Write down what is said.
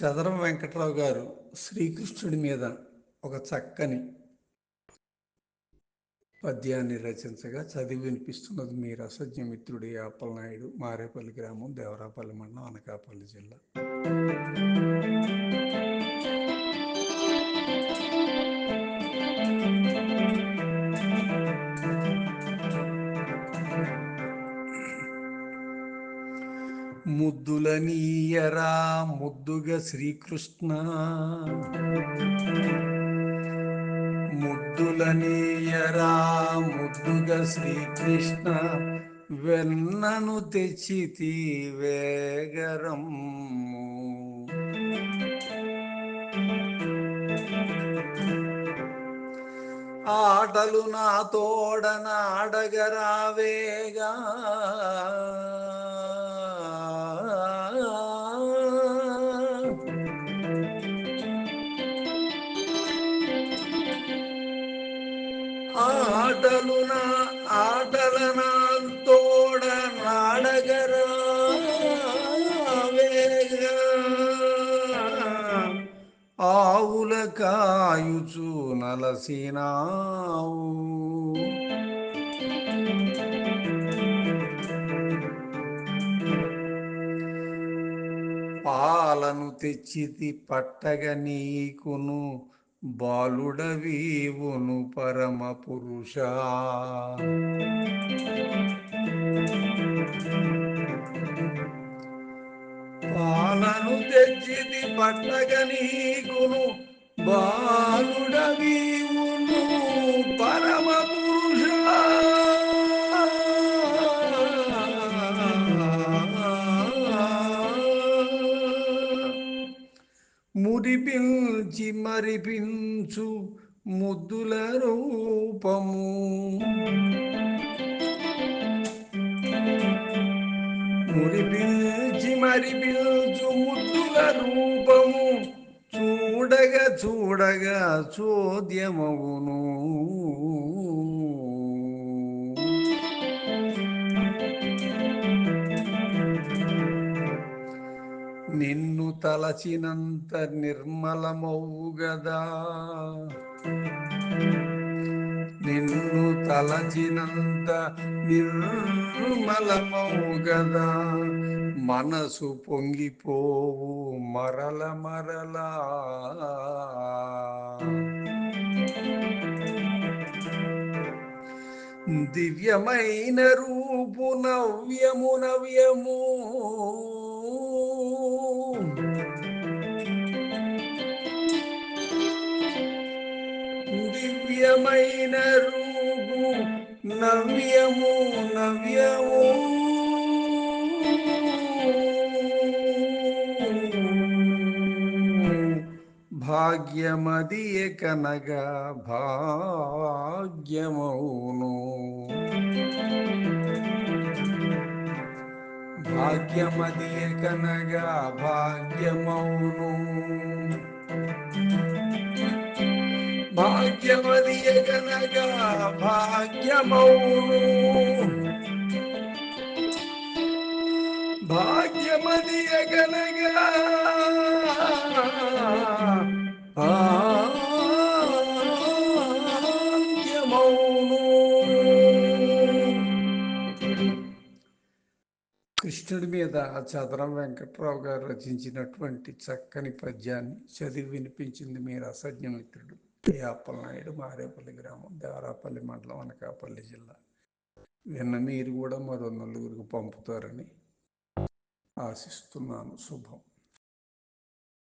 చదరం వెంకట్రావు గారు శ్రీకృష్ణుడి మీద ఒక చక్కని పద్యాన్ని రచించగా చదివి వినిపిస్తున్నది మీ రసజ్ఞ మిత్రుడి అప్పలనాయుడు మారేపల్లి గ్రామం దేవరాపల్లి మండలం అనకాపల్లి జిల్లా. ముద్దుల నీయరా ముద్దుగా శ్రీకృష్ణ. ముద్దుల నీయరా ముద్దుగా శ్రీకృష్ణ. వెన్నను తెచ్చితి వేగరం ఆటలు నా తోడనాడగరావేగా ఆటలు నా ఆటల నా తోడనాడగరావేగా ఆవుల కాయుచు నలసినావు. పాలను తెచ్చితి పట్టగ నీకును బాలుడవీవును పరమ పురుష. పాలను తెచ్చిది పట్టగ నీకును బాలుడవీవును పరమ మురిపించి మరిపించు ముద్దుల రూపము. మురిపించి మరిపించు ముద్దుల రూపము. చూడగా చూడగా చోద్యమవును. తలచినంత నిర్మలమవు గదా నిన్ను తలచినంత నిర్మలమవు గదా మనసు పొంగిపోవు మరల మరలా. దివ్యమైన రూపు నవ్యము నవ్యము. నవ్యమైన రూపు నవ్యము నవ్యము. భాగ్యమది కనగా భాగ్యమౌను. భాగ్యమది కనగా భాగ్యమౌను. భాగ్యమది కనగా భాగ్యమౌను భాగ్యమది కనగా కృష్ణుడి మీద చదరం వెంకట్రావు గారు రచించినటువంటి చక్కని పద్యాన్ని చదివి వినిపించింది మీరు అసజ్ఞమిత్రుడు. అప్పలనాయుడు మారేపల్లి గ్రామం దేవరాపల్లి మండలం అనకాపల్లి జిల్లా. విన్న మీరు కూడా మరో నలుగురికి పంపుతారని ఆశిస్తున్నాను. శుభం.